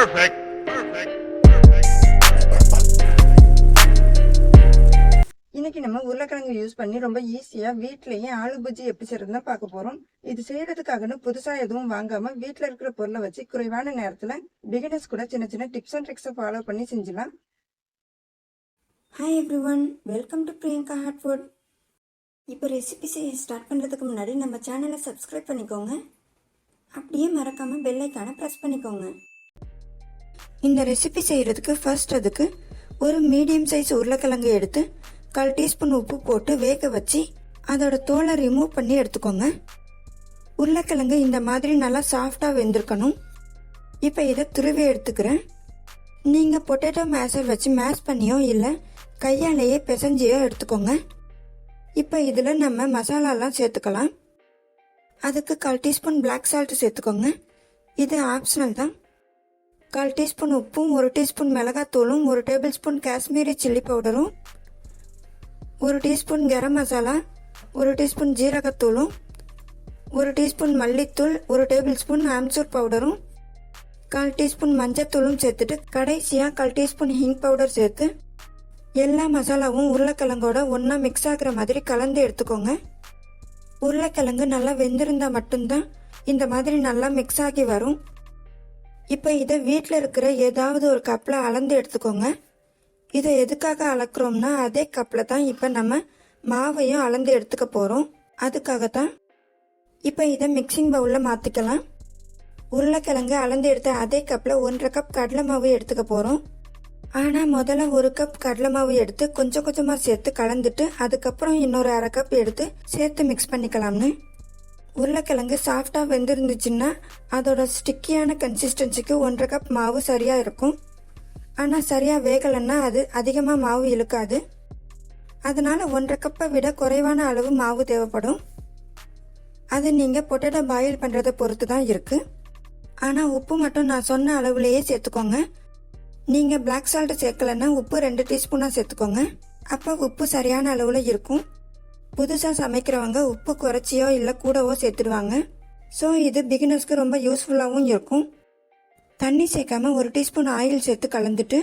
Perfect. Perfect. இன்னைக்கு நம்ம உருளைக்கிழங்கு யூஸ் பண்ணி ரொம்ப ஈஸியா வீட்லயே ஆலு பஜ்ஜி எப்படி செய்யறதுன்னு பார்க்க போறோம். இது செய்யறதுக்காகன்னு புதுசா எதுவும் வாங்காம வீட்ல இருக்கிற பொருளை வச்சு குறைவான நேரத்துல பிகினர்ஸ் கூட சின்ன சின்ன டிப்ஸ் அண்ட் ட்ரிக்ஸை ஃபாலோ பண்ணி செஞ்சலாம் hi everyone welcome to Priyanka hot food இப்போ ரெசிபி செய்ய ஸ்டார்ட் பண்ணுறதுக்கு முன்னாடி நம்ம சேனலை சப்ஸ்கிரைப் பண்ணிக்கோங்க. அப்படியே மறக்காமல் பெல்லைக்கான ப்ரெஸ் பண்ணிக்கோங்க. இந்த ரெசிபி செய்கிறதுக்கு ஃபர்ஸ்ட் அதுக்கு ஒரு மீடியம் சைஸ் உருளைக்கிழங்கு எடுத்து கால் டீஸ்பூன் உப்பு போட்டு வேக வச்சு அதோட தோலை ரிமூவ் பண்ணி எடுத்துக்கோங்க. உருளைக்கிழங்கு இந்த மாதிரி நல்லா சாஃப்டாக வெந்திருக்கணும். இப்போ இதை துருவி எடுத்துக்கிறேன். நீங்கள் பொட்டேட்டோ மேஷர் வச்சு மேஷ் பண்ணியோ இல்லை கையாலேயே பிசைஞ்சியோ எடுத்துக்கோங்க. இப்போ இதில் நம்ம மசாலாலாம் சேர்த்துக்கலாம். அதுக்கு கால் டீஸ்பூன் பிளாக் சால்ட் சேர்த்துக்கோங்க. இது ஆப்ஷனல் தான். கால் டீஸ்பூன் உப்பும் ஒரு டீஸ்பூன் மிளகாத்தூளும் ஒரு டேபிள் ஸ்பூன் காஷ்மீரி சில்லி பவுடரும் ஒரு டீஸ்பூன் கரம் மசாலா ஒரு டீஸ்பூன் ஜீரகத்தூளும் ஒரு டீஸ்பூன் மல்லித்தூள் ஒரு டேபிள் ஸ்பூன் ஆம்சூர் பவுடரும் கால் டீஸ்பூன் மஞ்சத்தூளும் சேர்த்துட்டு கடைசியாக கால் டீஸ்பூன் ஹிங் பவுடர் சேர்த்து எல்லா மசாலாவும் உருளைக்கிழங்கோட ஒன்றா மிக்ஸ் ஆகிற மாதிரி கலந்து எடுத்துக்கோங்க. உருளைக்கிழங்கு நல்லா வெந்திருந்தால் மட்டும்தான் இந்த மாதிரி நல்லா மிக்ஸ் ஆகி வரும். இப்போ இதை வீட்டில் இருக்கிற ஏதாவது ஒரு கப்பில் அளந்து எடுத்துக்கோங்க. இதை எதுக்காக அளக்குறோம்னா அதே கப்பில் தான் இப்போ நம்ம மாவையும் அளந்து எடுத்துக்க போகிறோம் அதுக்காக தான் இப்போ இதை மிக்சிங் பவுலில் மாற்றிக்கலாம் உருளைக்கிழங்கு அளந்து எடுத்த அதே கப்பில் ஒன்றரை கப் கடலை மாவு எடுத்துக்க போகிறோம் ஆனால் முதல்ல ஒரு கப் கடலை மாவு எடுத்து கொஞ்சம் கொஞ்சமாக சேர்த்து கலந்துட்டு அதுக்கப்புறம் இன்னொரு அரை கப் எடுத்து சேர்த்து மிக்ஸ் பண்ணிக்கலாம்னு. உருளைக்கிழங்கு சாஃப்டாக வெந்திருந்துச்சுன்னா அதோட ஸ்டிக்கியான கன்சிஸ்டன்சிக்கு ஒன்றரை கப் மாவு சரியாக இருக்கும். ஆனால் சரியாக வேகலைன்னா அது அதிகமாக மாவு இழுக்காது. அதனால் ஒன்றரை கப்பை விட குறைவான அளவு மாவு தேவைப்படும். அது நீங்கள் பொட்டேட்டோ பாயில் பண்ணுறதை பொறுத்து தான் இருக்குது ஆனால் உப்பு மட்டும் நான் சொன்ன அளவுலேயே சேர்த்துக்கோங்க. நீங்கள் பிளாக் சால்ட் சேர்க்கலன்னா உப்பு ரெண்டு டீஸ்பூனாக சேர்த்துக்கோங்க. அப்போ உப்பு சரியான அளவில் இருக்கும். புதுசாக சமைக்கிறவங்க உப்பு குறைச்சியோ இல்லை கூடவோ சேர்த்துடுவாங்க. ஸோ இது பிகினர்ஸ்க்கு ரொம்ப யூஸ்ஃபுல்லாகவும் இருக்கும். தண்ணி சேர்க்காம ஒரு டீஸ்பூன் ஆயில் சேர்த்து கலந்துட்டு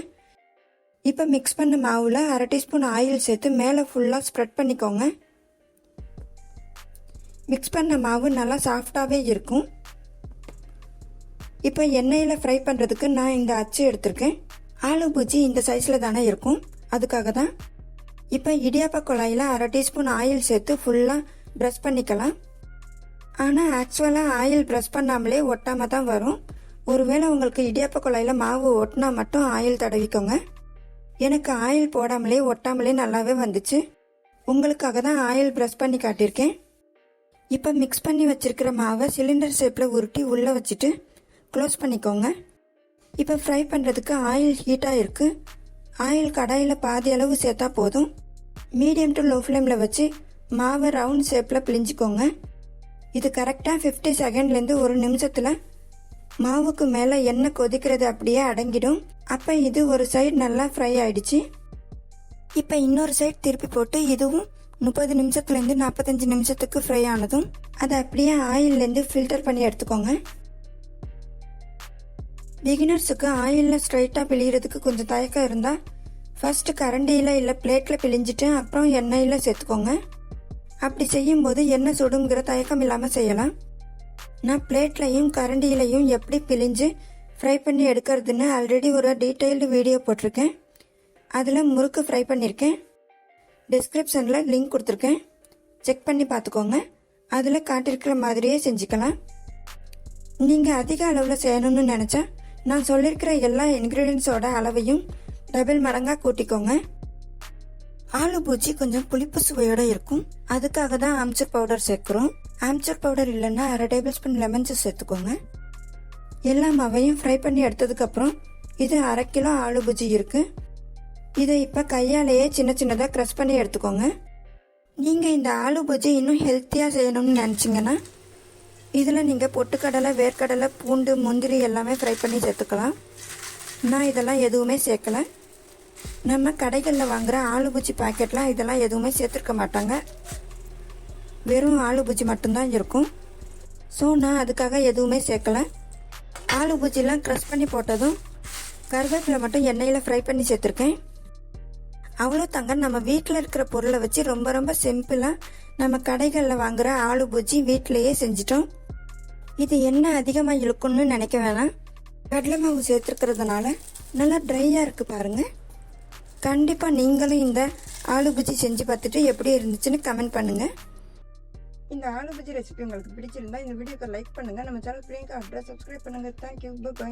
இப்போ மிக்ஸ் பண்ண மாவில் அரை டீஸ்பூன் ஆயில் சேர்த்து மேலே ஃபுல்லாக ஸ்ப்ரெட் பண்ணிக்கோங்க. மிக்ஸ் பண்ண மாவு நல்லா சாஃப்டாகவே இருக்கும். இப்போ எண்ணெயில் ஃப்ரை பண்ணுறதுக்கு நான் இந்த அச்சு எடுத்திருக்கேன். ஆலு பூஜி இந்த சைஸில் தானே இருக்கும். அதுக்காக தான் இப்போ இடியாப்ப குழாயில் அரை டீஸ்பூன் ஆயில் சேர்த்து ஃபுல்லாக ப்ரெஷ் பண்ணிக்கலாம். ஆனால் ஆக்சுவலாக ஆயில் ப்ரெஷ் பண்ணாமலே ஒட்டாமல் தான் வரும். ஒருவேளை உங்களுக்கு இடியாப்ப குழாயில் மாவு ஒட்டினா மட்டும் ஆயில் தடவிக்கோங்க. எனக்கு ஆயில் போடாமலே ஒட்டாமலே நல்லாவே வந்துச்சு. உங்களுக்காக தான் ஆயில் ப்ரெஷ் பண்ணி காட்டியிருக்கேன். இப்போ மிக்ஸ் பண்ணி வச்சுருக்கிற மாவை சிலிண்டர் ஷேப்பில் உருட்டி உள்ளே வச்சுட்டு க்ளோஸ் பண்ணிக்கோங்க. இப்போ ஃப்ரை பண்ணுறதுக்கு ஆயில் ஹீட்டாக இருக்குது ஆயில் கடாயில் பாதி அளவு சேர்த்தா போதும். மீடியம் டு லோ ஃப்ளேமில் வச்சு மாவை ரவுண்ட் ஷேப்பில் பிழிஞ்சிக்கோங்க. இது கரெக்டாக ஃபிஃப்டி செகண்ட்லேருந்து ஒரு நிமிஷத்தில் மாவுக்கு மேலே எண்ணெய் கொதிக்கிறது அப்படியே அடங்கிடும். அப்போ இது ஒரு சைடு நல்லா ஃப்ரை ஆயிடுச்சு. இப்போ இன்னொரு சைடு திருப்பி போட்டு இதுவும் முப்பது நிமிஷத்துலேருந்து நாற்பத்தஞ்சு நிமிஷத்துக்கு ஃப்ரை ஆனதும் அதை அப்படியே ஆயில்லேருந்து ஃபில்டர் பண்ணி எடுத்துக்கோங்க. பிகினர்ஸுக்கு ஆயிலில் ஸ்ட்ரைட்டாக பிழியறதுக்கு கொஞ்சம் தயக்கம் இருந்தால் ஃபர்ஸ்ட் கரண்டியில் இல்லை பிளேட்டில் பிழிஞ்சிட்டு அப்புறம் எண்ணெயில் சேர்த்துக்கோங்க. அப்படி செய்யும்போது எண்ணெய் சுடுங்கிற தயக்கம் இல்லாமல் செய்யலாம். நான் பிளேட்லையும் கரண்டியிலையும் எப்படி பிழிஞ்சு ஃப்ரை பண்ணி எடுக்கிறதுன்னு ஆல்ரெடி ஒரு டீட்டெயில்டு வீடியோ போட்டிருக்கேன். அதில் முறுக்கு ஃப்ரை பண்ணியிருக்கேன் டிஸ்கிரிப்ஷனில் லிங்க் கொடுத்துருக்கேன். செக் பண்ணி பார்த்துக்கோங்க. அதில் காட்டியிருக்கிற மாதிரியே செஞ்சுக்கலாம். நீங்கள் அதிக அளவில் செய்யணும்னு நினச்சா நான் சொல்லியிருக்கிற எல்லா இன்க்ரீடியன்ஸோட அளவையும் டபுள் மடங்காக கூட்டிக்கோங்க. ஆலு பூச்சி கொஞ்சம் புளிப்பு சுவையோட இருக்கும். அதுக்காக தான் ஆம்ச்சூர் பவுடர் சேர்க்குறோம். ஆம்ச்சூர் பவுடர் இல்லைன்னா அரை டேபிள் ஸ்பூன் லெமன் ஜூஸ் சேர்த்துக்கோங்க. எல்லா மாவையும் ஃப்ரை பண்ணி எடுத்ததுக்கப்புறம் இது அரை கிலோ ஆலு பூஜி இருக்கு. இதை இப்போ கையாலேயே சின்ன சின்னதாக க்ரஷ் பண்ணி எடுத்துக்கோங்க. நீங்கள் இந்த ஆலு பூஜி இன்னும் ஹெல்த்தியாக செய்யணும்னு நினச்சிங்கன்னா இதில் நீங்கள் பொட்டுக்கடலை வேர்க்கடலை பூண்டு முந்திரி எல்லாமே ஃப்ரை பண்ணி சேர்த்துக்கலாம். நான் இதெல்லாம் எதுவுமே சேர்க்கலை. நம்ம கடைகளில் வாங்குகிற ஆலு பூச்சி பாக்கெட்லாம் இதெல்லாம் எதுவுமே சேர்த்துருக்க மாட்டாங்க. வெறும் ஆலு பூச்சி மட்டும்தான் இருக்கும். ஸோ நான் அதுக்காக எதுவுமே சேர்க்கல. ஆலு பூச்சிலாம் க்ரஷ் பண்ணி போட்டதும் கருவேப்பிலை மட்டும் எண்ணெயில் ஃப்ரை பண்ணி சேர்த்துருக்கேன். அவ்வளோ தாங்க நம்ம வீட்டில் இருக்கிற பொருளை வச்சு ரொம்ப ரொம்ப சிம்பிளாக நம்ம கடைகளில் வாங்குற ஆலு பூஜி வீட்டிலையே செஞ்சிட்டோம். இது என்ன அதிகமாக இழுக்குன்னு நினைக்க வேணாம். கடலை மாவு சேர்த்துருக்கிறதுனால நல்லா ட்ரையாக இருக்குது பாருங்கள் கண்டிப்பாக நீங்களும் இந்த ஆலு பூஜி செஞ்சு பார்த்துட்டு எப்படி இருந்துச்சுன்னு கமெண்ட் பண்ணுங்கள் இந்த ஆலு பஜ்ஜி ரெசிபி உங்களுக்கு பிடிச்சிருந்தா இந்த வீடியோக்கு லைக் பண்ணுங்கள் நம்ம சேனல் பிரியங்கா அட்ரஸ் சப்ஸ்கிரைப் பண்ணுங்க. Thank you bye